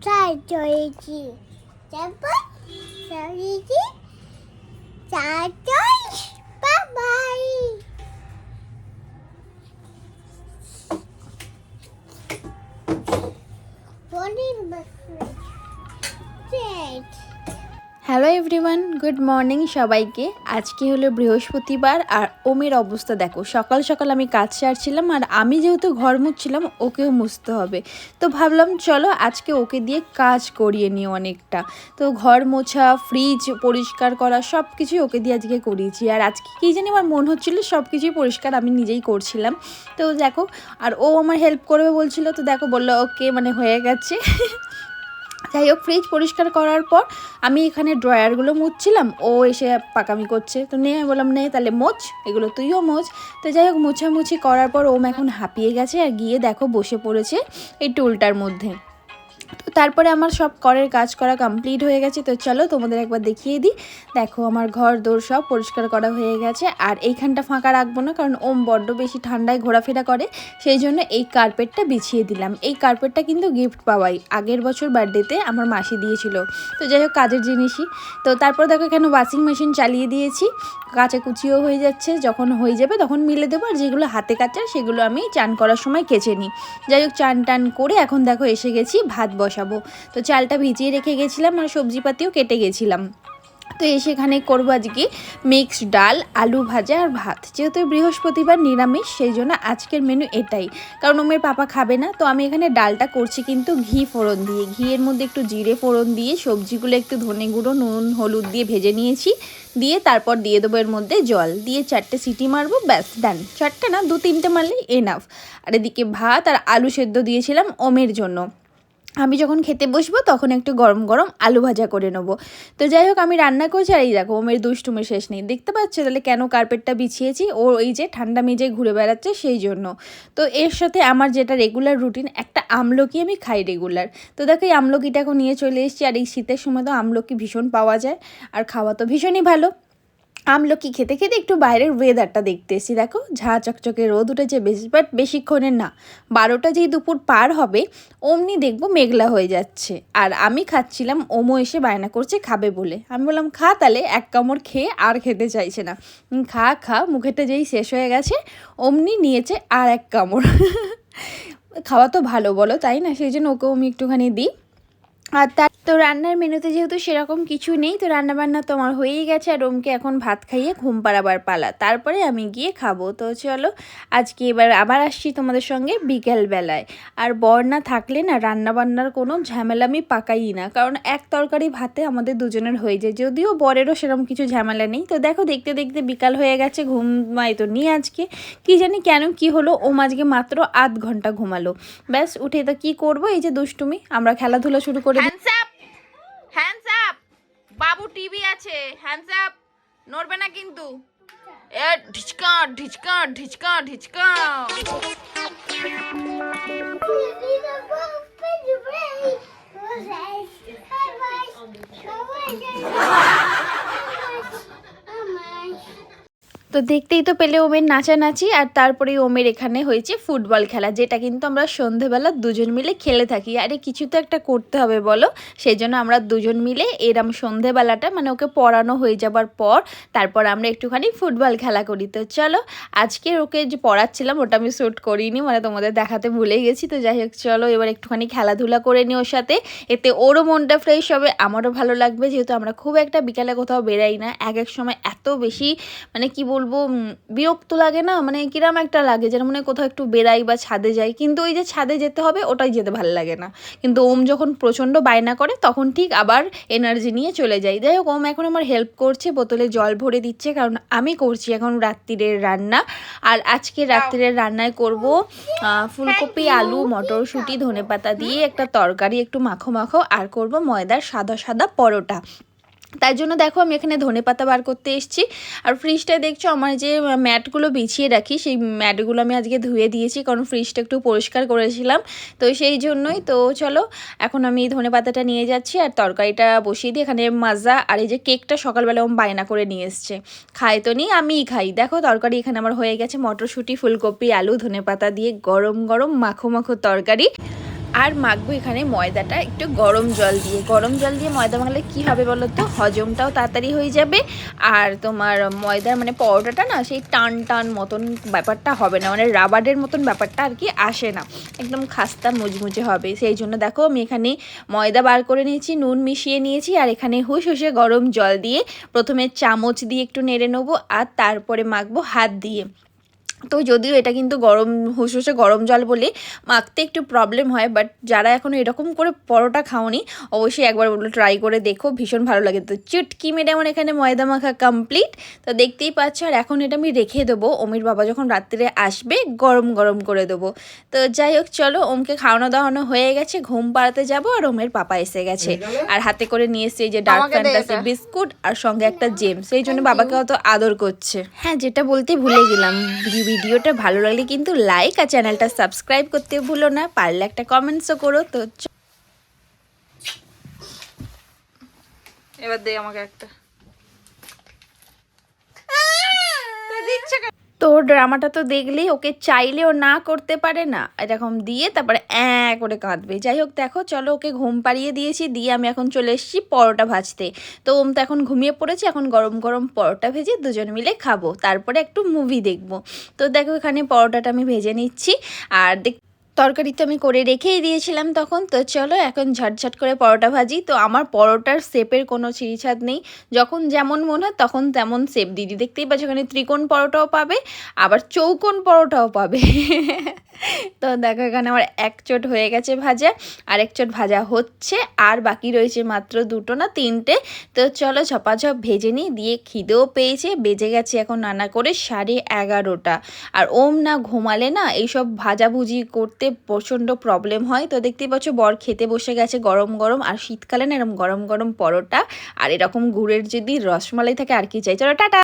再做一次，前辈，小一次，小队，拜拜。What is my favorite? Hello everyone, good morning সবাইকে। আজকে হলো বৃহস্পতিবার আর ওমের অবস্থা দেখো। সকাল সকাল আমি কাজ সারছিলাম আর আমি যেহেতু ঘর মুছছিলাম, ওকেও মুছতে হবে। তো ভাবলাম চলো আজকে ওকে দিয়ে কাজ করিয়ে নিই অনেকটা। তো ঘর মোছা ফ্রিজ পরিষ্কার করা সব কিছুই ওকে দিয়ে আজকে করিয়েছি। আর আজকে কী জানি আমার মন হচ্ছিল সব কিছুই পরিষ্কার আমি নিজেই করছিলাম। তো দেখো, আর ও আমার হেল্প করবে বলছিল, তো দেখো বলল, ওকে মানে হয়ে গেছে। যাই হোক ফ্রিজ পরিষ্কার করার পর আমি এখানে ড্রয়ারগুলো মুছছিলাম। ও এসে পাকামি করছে। তো নে বললাম, নে, তাহলে মোচ এগুলো তুইও মোচ তো যাই হোক, মোছামুছি করার পর ওম এখন হাঁপিয়ে গেছে আর গিয়ে দেখো বসে পড়েছে এই টুলটার মধ্যে। তারপরে আমার সব করের কাজ করা কমপ্লিট হয়ে গেছে, তো চলো তোমাদের একবার দেখিয়ে দিই। দেখো, আমার ঘর দৌড় সব পরিষ্কার করা হয়ে গেছে, আর এইখানটা ফাঁকা রাখব না, কারণ ওম বড্ড বেশি ঠান্ডায় ঘোরাফেরা করে, সেই জন্য এই কার্পেটটা বিছিয়ে দিলাম। এই কার্পেটটা কিন্তু গিফট পাওয়াই। আগের বছর বার্থডেতে আমার মাসি দিয়েছিল। তো যাই হোক, কাজের জিনিসই। তো তারপর দেখো, এখানে ওয়াশিং মেশিন চালিয়ে দিয়েছি। কাঁচা কুচিও হয়ে যাচ্ছে, যখন হয়ে যাবে তখন মিলে দেবো আর যেগুলো হাতে কাঁচা সেগুলো আমি চান করার সময় কেচে নিই। যাই হোক, চান টান করে এখন দেখো এসে গেছি, ভাত বসাবো। তো চালটা ভিজিয়ে রেখে গেছিলাম আর সবজিপাতিও কেটে গেছিলাম। তো এসে এখানে করব আজকে মিক্সড ডাল, আলু ভাজা আর ভাত। যেহেতু বৃহস্পতিবার নিরামিষ, সেই জন্য আজকের মেনু এটাই। কারণ ওমের পাপা খাবে না, তো আমি এখানে ডালটা করছি কিন্তু ঘি ফোড়ন দিয়ে। ঘিয়ের মধ্যে একটু জিরে ফোড়ন দিয়ে, সবজিগুলো একটু ধনে গুঁড়ো, নুন, হলুদ দিয়ে ভেজে নিয়েছি। দিয়ে তারপর দিয়ে দেবো এর মধ্যে জল। দিয়ে চারটে সিটি মারবো, ব্যাস ডান চারটে না দু তিনটে মারলে এনাফ আর এদিকে ভাত আর আলু সেদ্ধ দিয়েছিলাম ওমের জন্য। আমি যখন খেতে বসবো, তখন একটু গরম গরম আলু ভাজা করে নেব। তো যাই হোক, আমি রান্না করছি, আর এই দেখো, ওমের দুষ্টুমের শেষ নেই। দেখতে পাচ্ছ? তাহলে কেন কার্পেটটা বিছিয়েছি? ও এই যে ঠান্ডা মেজে ঘুরে বেড়াচ্ছে, সেই জন্য। তো এর সাথে আমার যেটা রেগুলার রুটিন একটা আমলকি আমি খাই রেগুলার তো দেখো, এই আমলকিটাকে নিয়ে চলে এসেছি, আর এই শীতের সময় তো আমলকি ভীষণ পাওয়া যায়, আর খাওয়া তো ভীষণই ভালো। আমলকি খেতে খেতে একটু বাইরের ওয়েদারটা দেখতে এসেছি দেখো, ঝা চকচকে রোদ উঠেছে বেশি বাট বেশিক্ষণের না। বারোটা যেই দুপুর পার হবে, অমনি দেখব মেঘলা হয়ে যাচ্ছে। আর আমি খাচ্ছিলাম, ওমো এসে বায়না করছে, খাবে বলে। আমি বললাম, খা তাহলে, এক কামড় খেয়ে আর খেতে চাইছে না। খা খা মুখেটা যেই শেষ হয়ে গেছে, অমনি নিয়েছে আর এক কামড়। খাওয়া তো ভালো বলো, তাই না? সেই জন্য ওকেও আমি একটুখানি দিই। আর তার তো রান্নার মেনুতে যেহেতু সেরকম কিছু নেই, তো রান্নাবান্না তো আমার হয়েই গেছে আর ওমকে এখন ভাত খাইয়ে ঘুম পাড়াবার পালা। তারপরে আমি গিয়ে খাব। তো চলো, আজকে এবার আবার আসছি তোমাদের সঙ্গে বিকেলবেলায়। আর বর না থাকলে না রান্নাবান্নার কোনো ঝামেলা আমি পাকাই না। কারণ এক তরকারি ভাতে আমাদের দুজনের হয়ে যায়। যদিও বরেরও সেরকম কিছু ঝামেলা নেই। তো দেখো, দেখতে দেখতে বিকাল হয়ে গেছে, ঘুমাই তো নিয়ে আজকে। কি জানি কেন কি হলো, ওম আজকে মাত্র আধ ঘণ্টা ঘুমালো। ব্যাস, উঠে তো কি করব? এই যে দুষ্টুমি, আমরা খেলাধুলা শুরু করে। হ্যান্ডস আপ হ্যান্ডস আপ বাবু টিভি আছে। হ্যান্ডস আপ নড়বে না কিন্তু। এ, ঢিচকা ঢিচকা ঢিচকা ঢিচকা। তো দেখতেই তো পেলে ওমের নাচানাচি আর তারপরে ওমের এখানে হয়েছে ফুটবল খেলা, যেটা কিন্তু আমরা সন্ধেবেলা দুজন মিলে খেলে থাকি। আরে কিছু তো একটা করতে হবে বলো? সেই জন্য আমরা দুজন মিলে এরম সন্ধেবেলাটা মানে ওকে পড়ানো হয়ে যাবার পর তারপর আমরা একটুখানি ফুটবল খেলা করি। তো চলো আজকে ওকে যে পড়াচ্ছিলাম ওটা আমি শ্যুট করিনি মানে তোমাদের দেখাতে ভুলে গেছি। তো যাই হোক, চলো এবার একটুখানি খেলাধুলা করে নিই ওর সাথে। এতে ওরও মনটা ফ্রেশ হবে, আমারও ভালো লাগবে, যেহেতু আমরা খুব একটা বিকালে কোথাও বেরাই না। এক এক সময় এত বেশি মানে কি বলব বিরক্ত লাগে না? মানে কিরম একটা লাগে যেন মনে হয় কোথাও একটু বেরাই বা ছাদে যাই। কিন্তু ওই যে ছাদে যেতে হবে ওটাই যেতে ভালো লাগে না। কিন্তু ওম যখন প্রচণ্ড বায়না করে তখন ঠিক আবার এনার্জি নিয়ে চলে যাই। যাই হোক ওম এখন আমার হেল্প করছে বোতলে জল ভরে দিচ্ছে কারণ আমি করছি এখন রাত্রিরের রান্না। আর আজকে রাত্রিরের রান্নায় করব ফুলকপি আলু মটরশুঁটি ধনেপাতা দিয়ে একটা তরকারি একটু মাখো মাখো। আর করব ময়দার সাদা সাদা পরোটা। তাই জন্য দেখো আমি এখানে ধনে পাতা বার করতে এসেছি। আর ফ্রিজটায় দেখছ, আমার যে ম্যাটগুলো বিছিয়ে রাখি, সেই ম্যাটগুলো আমি আজকে ধুয়ে দিয়েছি, কারণ ফ্রিজটা একটু পরিষ্কার করেছিলাম। তো সেই জন্যই, তো চলো, এখন আমি ধনে পাতাটা নিয়ে যাচ্ছি, আর তরকারিটা বসিয়ে দিই। এখানে মাজা আর এই যে কেকটা সকালবেলা ওম বায়না করে নিয়ে এসছে। খাই তো নি আমিই খাই। দেখো, তরকারি এখানে আমার হয়ে গেছে, মটরশুঁটি, ফুলকপি, আলু, ধনে পাতা দিয়ে গরম গরম মাখো মাখো তরকারি। আর মাখবো এখানে ময়দাটা, একটু গরম জল দিয়ে। গরম জল দিয়ে ময়দা মাখলে কি হবে বলো তো? হজমটাও তাড়াতাড়ি হয়ে যাবে। আর তোমার ময়দার মানে পরোটাটা না, সেই টান টান মতন ব্যাপারটা হবে না। মানে রাবারের মতন ব্যাপারটা আর কি আসে না। একদম খাস্তা মুচমুচে হবে। সেই জন্য দেখো, আমি এখানে ময়দা বার করে নিয়েছি, নুন মিশিয়ে নিয়েছি, আর এখানে হুস হুসে গরম জল দিয়ে প্রথমে চামচ দিয়ে একটু নেড়ে নেব, আর তারপরে মাখবো হাত দিয়ে। তো যদিও এটা কিন্তু গরম হুসহুসে গরম জল বলে মাখতে একটু প্রবলেম হয় বাট যারা এখনও এরকম করে পরোটা খাওনি অবশ্যই একবার বলে ট্রাই করে দেখো ভীষণ ভালো লাগে। তো চুটকি মেরে আমার এখানে ময়দা মাখা কমপ্লিট তো দেখতেই পাচ্ছ আর এখন এটা আমি রেখে দেবো অমির বাবা যখন রাত্রে আসবে গরম গরম করে দেবো। তো যাই হোক চলো ওমকে খাওয়ানো দাওয়ানো হয়ে গেছে ঘুম পাড়াতে যাব আর ওমের পাপা এসে গেছে। আর হাতে করে নিয়ে এসছে এই যে ডার্ক ফ্যান্টাসি বিস্কুট আর সঙ্গে একটা জেম সেই জন্য বাবাকে অত আদর করছে। হ্যাঁ যেটা বলতে ভুলে গেলাম ভিডিওটা ভালো লাগলে কিন্তু লাইক আর চ্যানেলটা সাবস্ক্রাইব করতে ভুলো না। পারলে একটা কমেন্টসও করো তো। এবার দে আমাকে একটা। তো ড্রামাটা তো দেখলেই ওকে চাইলেও না করতে পারে না। এরকম দিয়ে তারপরে অ্যাঁ করে কাঁদবে। যাই হোক, দেখো, চলো ওকে ঘুম পাড়িয়ে দিয়েছি, দিয়ে আমি এখন চলে এসেছি পরোটা ভাজতে। তো ওম তো এখন ঘুমিয়ে পড়েছে, এখন গরম গরম পরোটা ভেজে দুজন মিলে খাব। তারপরে একটু মুভি দেখব। তো দেখো, এখানে পরোটাটা আমি ভেজে নিচ্ছি। আর দেখ তরকারি তো আমি করে রেখেই দিয়েছিলাম তখন। তো চলো এখন ঝটঝট করে পরোটা ভাজি। তো আমার পরোটার শেপের কোনো ছিঁড়িছাদ নেই। যখন যেমন মনে হয় তখন তেমন শেপ। দিদি দেখতেই পাচ্ছ ওখানে ত্রিকোণ পরোটাও পাবে, আবার চৌকোণ পরোটাও পাবে। তো দেখো, এখানে আমার এক চোট হয়ে গেছে ভাজা আর এক চোট ভাজা হচ্ছে, আর বাকি রয়েছে মাত্র দুটো না তিনটে। তো চলো ঝপাঝপ ভেজে নিই, দিয়ে খিদেও পেয়েছে, বেজে গেছে এখন নানা করে সাড়ে এগারোটা। আর ওম না ঘুমালে না, এইসব ভাজাভুজি করতে প্রচণ্ড প্রবলেম হয়। তো দেখতেই পাচ্ছ, বর খেতে বসে গেছে গরম গরম, আর শীতকালে না এরকম গরম গরম পরোটা, আর এরকম গুড়ের যদি রসমালাই থাকে, আর কি চাই। চলো, টাটা!